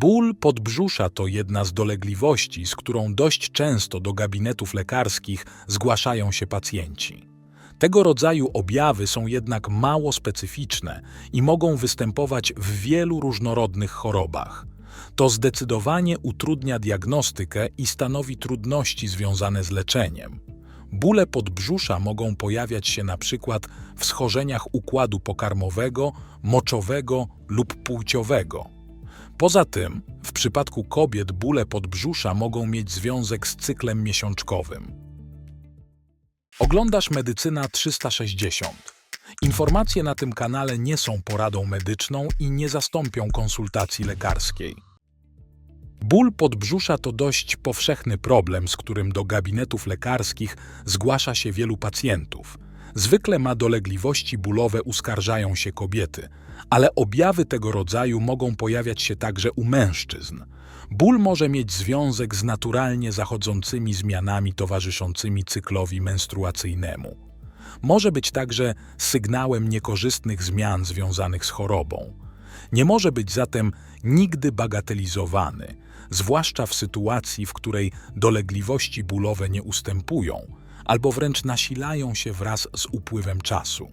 Ból podbrzusza to jedna z dolegliwości, z którą dość często do gabinetów lekarskich zgłaszają się pacjenci. Tego rodzaju objawy są jednak mało specyficzne i mogą występować w wielu różnorodnych chorobach. To zdecydowanie utrudnia diagnostykę i stanowi trudności związane z leczeniem. Bóle podbrzusza mogą pojawiać się przykład w schorzeniach układu pokarmowego, moczowego lub płciowego. Poza tym, w przypadku kobiet bóle podbrzusza mogą mieć związek z cyklem miesiączkowym. Oglądasz Medycyna 360. Informacje na tym kanale nie są poradą medyczną i nie zastąpią konsultacji lekarskiej. Ból podbrzusza to dość powszechny problem, z którym do gabinetów lekarskich zgłasza się wielu pacjentów. Zwykle ma dolegliwości bólowe uskarżają się kobiety, ale objawy tego rodzaju mogą pojawiać się także u mężczyzn. Ból może mieć związek z naturalnie zachodzącymi zmianami towarzyszącymi cyklowi menstruacyjnemu. Może być także sygnałem niekorzystnych zmian związanych z chorobą. Nie może być zatem nigdy bagatelizowany, zwłaszcza w sytuacji, w której dolegliwości bólowe nie ustępują albo wręcz nasilają się wraz z upływem czasu.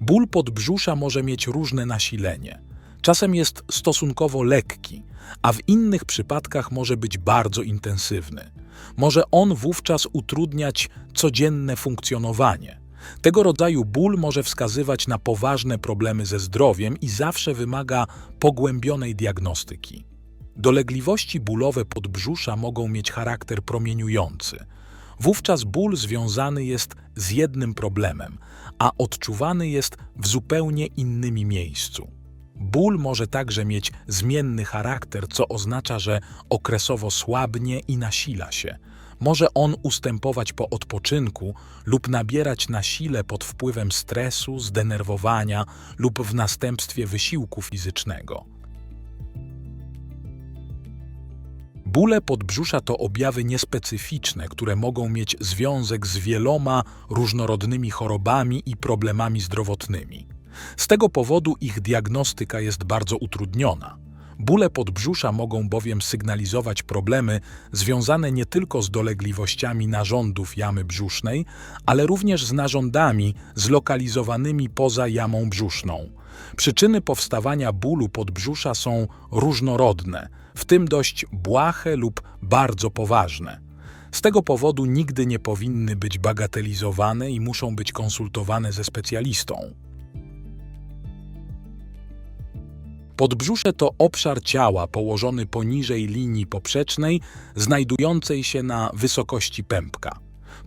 Ból podbrzusza może mieć różne nasilenie. Czasem jest stosunkowo lekki, a w innych przypadkach może być bardzo intensywny. Może on wówczas utrudniać codzienne funkcjonowanie. Tego rodzaju ból może wskazywać na poważne problemy ze zdrowiem i zawsze wymaga pogłębionej diagnostyki. Dolegliwości bólowe podbrzusza mogą mieć charakter promieniujący. Wówczas ból związany jest z jednym problemem, a odczuwany jest w zupełnie innym miejscu. Ból może także mieć zmienny charakter, co oznacza, że okresowo słabnie i nasila się. Może on ustępować po odpoczynku lub nabierać na sile pod wpływem stresu, zdenerwowania lub w następstwie wysiłku fizycznego. Bóle podbrzusza to objawy niespecyficzne, które mogą mieć związek z wieloma różnorodnymi chorobami i problemami zdrowotnymi. Z tego powodu ich diagnostyka jest bardzo utrudniona. Bóle podbrzusza mogą bowiem sygnalizować problemy związane nie tylko z dolegliwościami narządów jamy brzusznej, ale również z narządami zlokalizowanymi poza jamą brzuszną. Przyczyny powstawania bólu podbrzusza są różnorodne, w tym dość błahe lub bardzo poważne. Z tego powodu nigdy nie powinny być bagatelizowane i muszą być konsultowane ze specjalistą. Podbrzusze to obszar ciała położony poniżej linii poprzecznej, znajdującej się na wysokości pępka.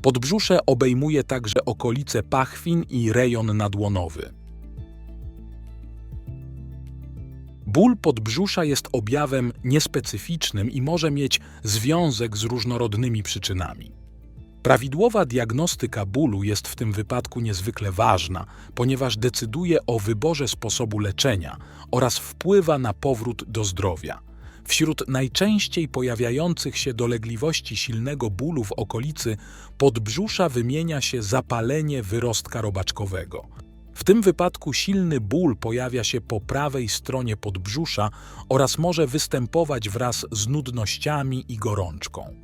Podbrzusze obejmuje także okolice pachwin i rejon nadłonowy. Ból podbrzusza jest objawem niespecyficznym i może mieć związek z różnorodnymi przyczynami. Prawidłowa diagnostyka bólu jest w tym wypadku niezwykle ważna, ponieważ decyduje o wyborze sposobu leczenia oraz wpływa na powrót do zdrowia. Wśród najczęściej pojawiających się dolegliwości silnego bólu w okolicy podbrzusza wymienia się zapalenie wyrostka robaczkowego. W tym wypadku silny ból pojawia się po prawej stronie podbrzusza oraz może występować wraz z nudnościami i gorączką.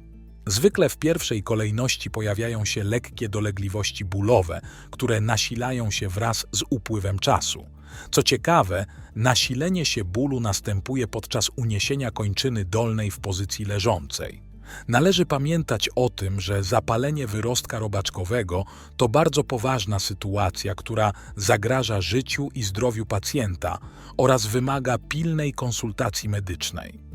Zwykle w pierwszej kolejności pojawiają się lekkie dolegliwości bólowe, które nasilają się wraz z upływem czasu. Co ciekawe, nasilenie się bólu następuje podczas uniesienia kończyny dolnej w pozycji leżącej. Należy pamiętać o tym, że zapalenie wyrostka robaczkowego to bardzo poważna sytuacja, która zagraża życiu i zdrowiu pacjenta oraz wymaga pilnej konsultacji medycznej.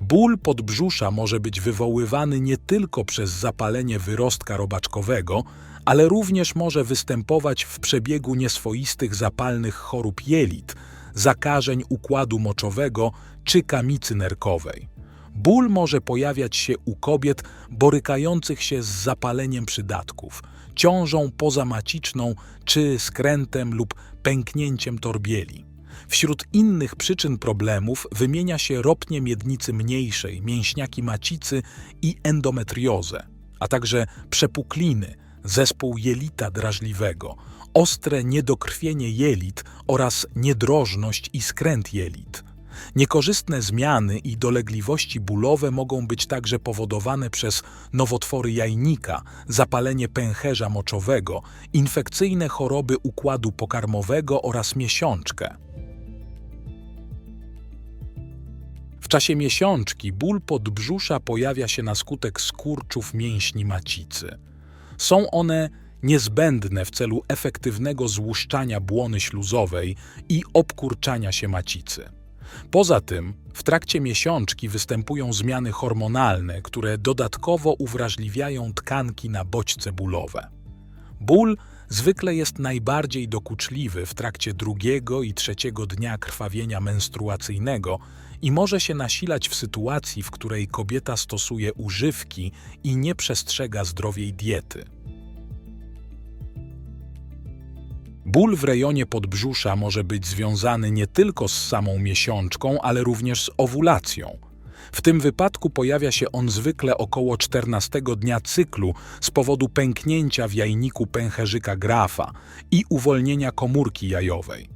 Ból podbrzusza może być wywoływany nie tylko przez zapalenie wyrostka robaczkowego, ale również może występować w przebiegu nieswoistych zapalnych chorób jelit, zakażeń układu moczowego czy kamicy nerkowej. Ból może pojawiać się u kobiet borykających się z zapaleniem przydatków, ciążą pozamaciczną czy skrętem lub pęknięciem torbieli. Wśród innych przyczyn problemów wymienia się ropnie miednicy mniejszej, mięśniaki macicy i endometriozę, a także przepukliny, zespół jelita drażliwego, ostre niedokrwienie jelit oraz niedrożność i skręt jelit. Niekorzystne zmiany i dolegliwości bólowe mogą być także powodowane przez nowotwory jajnika, zapalenie pęcherza moczowego, infekcyjne choroby układu pokarmowego oraz miesiączkę. W czasie miesiączki ból podbrzusza pojawia się na skutek skurczów mięśni macicy. Są one niezbędne w celu efektywnego złuszczania błony śluzowej i obkurczania się macicy. Poza tym, w trakcie miesiączki występują zmiany hormonalne, które dodatkowo uwrażliwiają tkanki na bodźce bólowe. Ból zwykle jest najbardziej dokuczliwy w trakcie drugiego i trzeciego dnia krwawienia menstruacyjnego i może się nasilać w sytuacji, w której kobieta stosuje używki i nie przestrzega zdrowej diety. Ból w rejonie podbrzusza może być związany nie tylko z samą miesiączką, ale również z owulacją. W tym wypadku pojawia się on zwykle około 14 dnia cyklu z powodu pęknięcia w jajniku pęcherzyka grafa i uwolnienia komórki jajowej.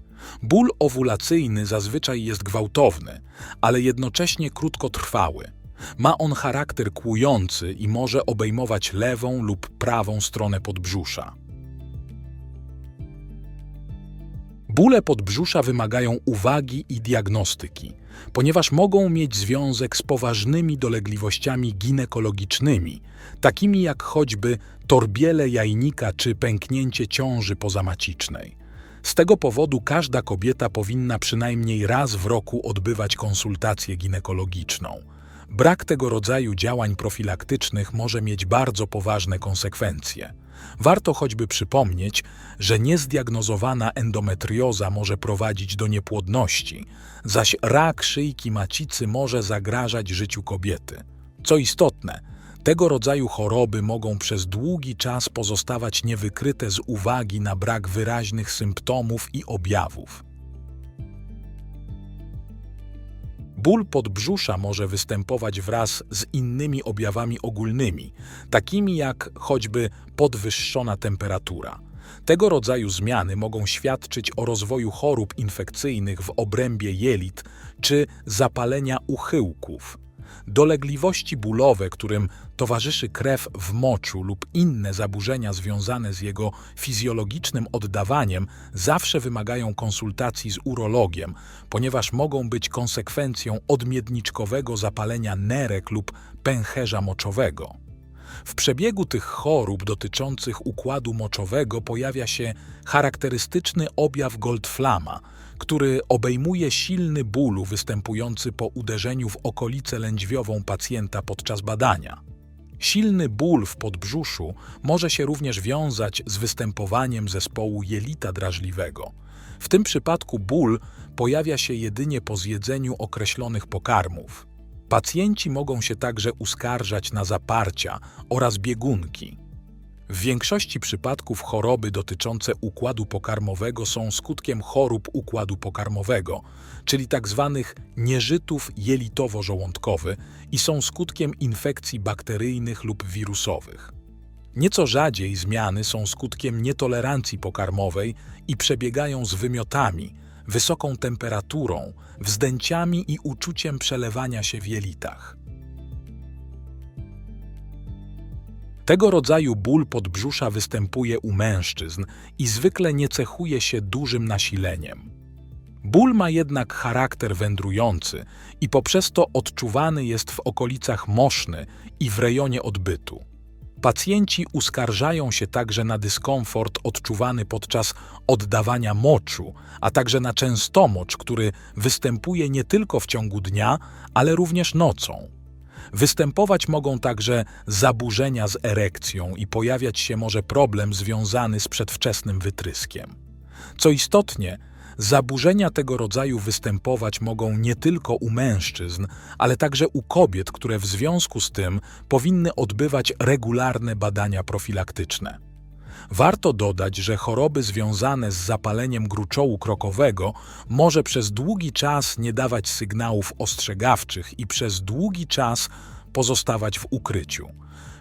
Ból owulacyjny zazwyczaj jest gwałtowny, ale jednocześnie krótkotrwały. Ma on charakter kłujący i może obejmować lewą lub prawą stronę podbrzusza. Bóle podbrzusza wymagają uwagi i diagnostyki, ponieważ mogą mieć związek z poważnymi dolegliwościami ginekologicznymi, takimi jak choćby torbiele jajnika czy pęknięcie ciąży pozamacicznej. Z tego powodu każda kobieta powinna przynajmniej raz w roku odbywać konsultację ginekologiczną. Brak tego rodzaju działań profilaktycznych może mieć bardzo poważne konsekwencje. Warto choćby przypomnieć, że niezdiagnozowana endometrioza może prowadzić do niepłodności, zaś rak szyjki macicy może zagrażać życiu kobiety. Co istotne, tego rodzaju choroby mogą przez długi czas pozostawać niewykryte z uwagi na brak wyraźnych symptomów i objawów. Ból podbrzusza może występować wraz z innymi objawami ogólnymi, takimi jak choćby podwyższona temperatura. Tego rodzaju zmiany mogą świadczyć o rozwoju chorób infekcyjnych w obrębie jelit czy zapalenia uchyłków. Dolegliwości bólowe, którym towarzyszy krew w moczu lub inne zaburzenia związane z jego fizjologicznym oddawaniem, zawsze wymagają konsultacji z urologiem, ponieważ mogą być konsekwencją odmiedniczkowego zapalenia nerek lub pęcherza moczowego. W przebiegu tych chorób dotyczących układu moczowego pojawia się charakterystyczny objaw Goldflama, który obejmuje silny ból występujący po uderzeniu w okolicę lędźwiową pacjenta podczas badania. Silny ból w podbrzuszu może się również wiązać z występowaniem zespołu jelita drażliwego. W tym przypadku ból pojawia się jedynie po zjedzeniu określonych pokarmów. Pacjenci mogą się także uskarżać na zaparcia oraz biegunki. W większości przypadków choroby dotyczące układu pokarmowego są skutkiem chorób układu pokarmowego, czyli tzw. Tak nieżytów jelitowo-żołądkowy i są skutkiem infekcji bakteryjnych lub wirusowych. Nieco rzadziej zmiany są skutkiem nietolerancji pokarmowej i przebiegają z wymiotami, wysoką temperaturą, wzdęciami i uczuciem przelewania się w jelitach. Tego rodzaju ból podbrzusza występuje u mężczyzn i zwykle nie cechuje się dużym nasileniem. Ból ma jednak charakter wędrujący i poprzez to odczuwany jest w okolicach moszny i w rejonie odbytu. Pacjenci uskarżają się także na dyskomfort odczuwany podczas oddawania moczu, a także na częstomocz, który występuje nie tylko w ciągu dnia, ale również nocą. Występować mogą także zaburzenia z erekcją i pojawiać się może problem związany z przedwczesnym wytryskiem. Co istotnie, Zaburzenia tego rodzaju występować mogą nie tylko u mężczyzn, ale także u kobiet, które w związku z tym powinny odbywać regularne badania profilaktyczne. Warto dodać, że choroby związane z zapaleniem gruczołu krokowego może przez długi czas nie dawać sygnałów ostrzegawczych i przez długi czas pozostawać w ukryciu.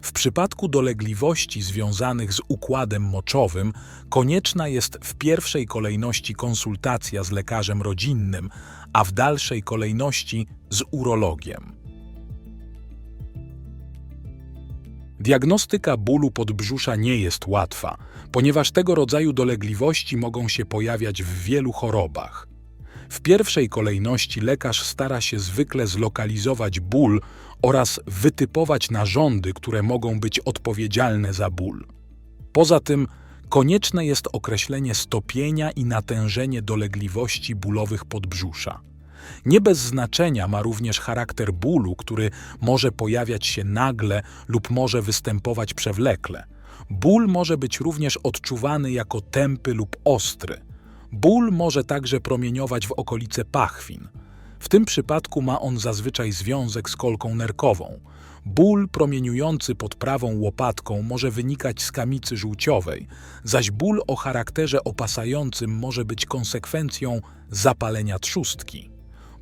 W przypadku dolegliwości związanych z układem moczowym konieczna jest w pierwszej kolejności konsultacja z lekarzem rodzinnym, a w dalszej kolejności z urologiem. Diagnostyka bólu podbrzusza nie jest łatwa, ponieważ tego rodzaju dolegliwości mogą się pojawiać w wielu chorobach. W pierwszej kolejności lekarz stara się zwykle zlokalizować ból oraz wytypować narządy, które mogą być odpowiedzialne za ból. Poza tym konieczne jest określenie stopienia i natężenie dolegliwości bólowych podbrzusza. Nie bez znaczenia ma również charakter bólu, który może pojawiać się nagle lub może występować przewlekle. Ból może być również odczuwany jako tępy lub ostry. Ból może także promieniować w okolice pachwin. W tym przypadku ma on zazwyczaj związek z kolką nerkową. Ból promieniujący pod prawą łopatką może wynikać z kamicy żółciowej, zaś ból o charakterze opasającym może być konsekwencją zapalenia trzustki.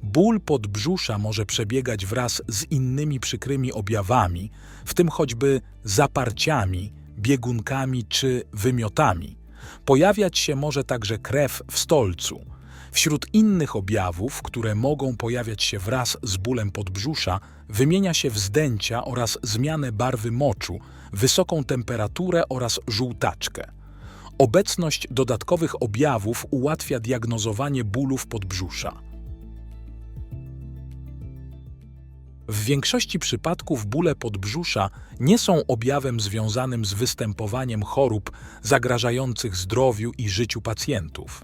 Ból podbrzusza może przebiegać wraz z innymi przykrymi objawami, w tym choćby zaparciami, biegunkami czy wymiotami. Pojawiać się może także krew w stolcu. Wśród innych objawów, które mogą pojawiać się wraz z bólem podbrzusza, wymienia się wzdęcia oraz zmianę barwy moczu, wysoką temperaturę oraz żółtaczkę. Obecność dodatkowych objawów ułatwia diagnozowanie bólów podbrzusza. W większości przypadków bóle podbrzusza nie są objawem związanym z występowaniem chorób zagrażających zdrowiu i życiu pacjentów.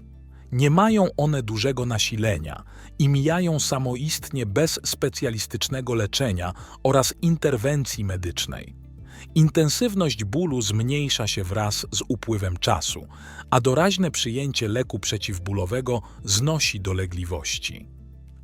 Nie mają one dużego nasilenia i mijają samoistnie bez specjalistycznego leczenia oraz interwencji medycznej. Intensywność bólu zmniejsza się wraz z upływem czasu, a doraźne przyjęcie leku przeciwbólowego znosi dolegliwości.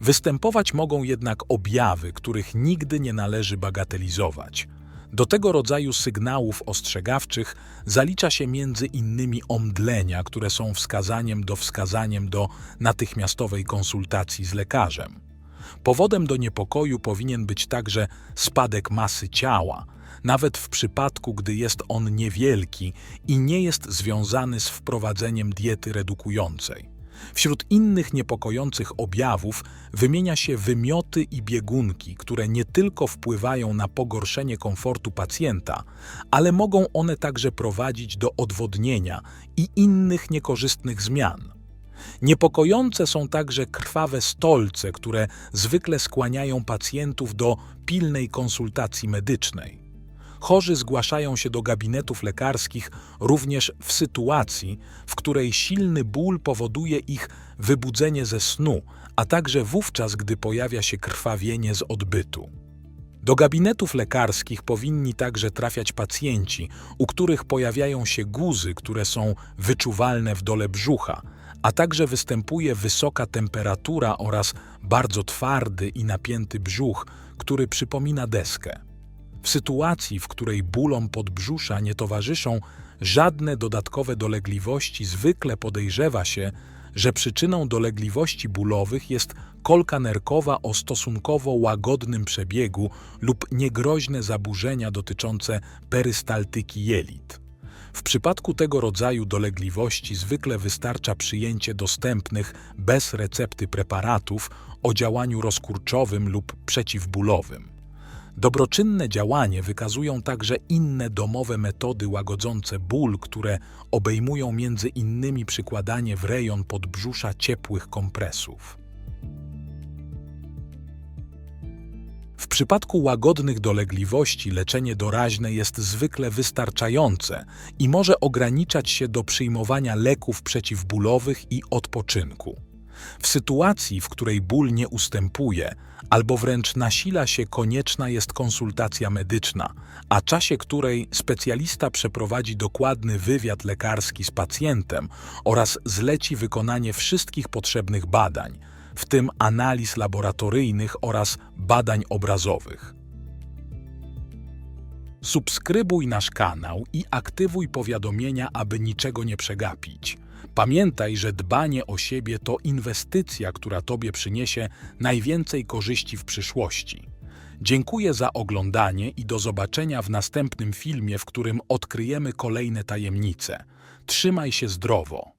Występować mogą jednak objawy, których nigdy nie należy bagatelizować. Do tego rodzaju sygnałów ostrzegawczych zalicza się między innymi omdlenia, które są wskazaniem do wskazaniem do natychmiastowej konsultacji z lekarzem. Powodem do niepokoju powinien być także spadek masy ciała, nawet w przypadku, gdy jest on niewielki i nie jest związany z wprowadzeniem diety redukującej. Wśród innych niepokojących objawów wymienia się wymioty i biegunki, które nie tylko wpływają na pogorszenie komfortu pacjenta, ale mogą one także prowadzić do odwodnienia i innych niekorzystnych zmian. Niepokojące są także krwawe stolce, które zwykle skłaniają pacjentów do pilnej konsultacji medycznej. Chorzy zgłaszają się do gabinetów lekarskich również w sytuacji, w której silny ból powoduje ich wybudzenie ze snu, a także wówczas, gdy pojawia się krwawienie z odbytu. Do gabinetów lekarskich powinni także trafiać pacjenci, u których pojawiają się guzy, które są wyczuwalne w dole brzucha, a także występuje wysoka temperatura oraz bardzo twardy i napięty brzuch, który przypomina deskę. W sytuacji, w której bólom podbrzusza nie towarzyszą żadne dodatkowe dolegliwości, zwykle podejrzewa się, że przyczyną dolegliwości bólowych jest kolka nerkowa o stosunkowo łagodnym przebiegu lub niegroźne zaburzenia dotyczące perystaltyki jelit. W przypadku tego rodzaju dolegliwości zwykle wystarcza przyjęcie dostępnych bez recepty preparatów o działaniu rozkurczowym lub przeciwbólowym. Dobroczynne działanie wykazują także inne domowe metody łagodzące ból, które obejmują między innymi przykładanie w rejon podbrzusza ciepłych kompresów. W przypadku łagodnych dolegliwości leczenie doraźne jest zwykle wystarczające i może ograniczać się do przyjmowania leków przeciwbólowych i odpoczynku. W sytuacji, w której ból nie ustępuje, albo wręcz nasila się, konieczna jest konsultacja medyczna, a czasie której specjalista przeprowadzi dokładny wywiad lekarski z pacjentem oraz zleci wykonanie wszystkich potrzebnych badań, w tym analiz laboratoryjnych oraz badań obrazowych. Subskrybuj nasz kanał i aktywuj powiadomienia, aby niczego nie przegapić. Pamiętaj, że dbanie o siebie to inwestycja, która Tobie przyniesie najwięcej korzyści w przyszłości. Dziękuję za oglądanie i do zobaczenia w następnym filmie, w którym odkryjemy kolejne tajemnice. Trzymaj się zdrowo.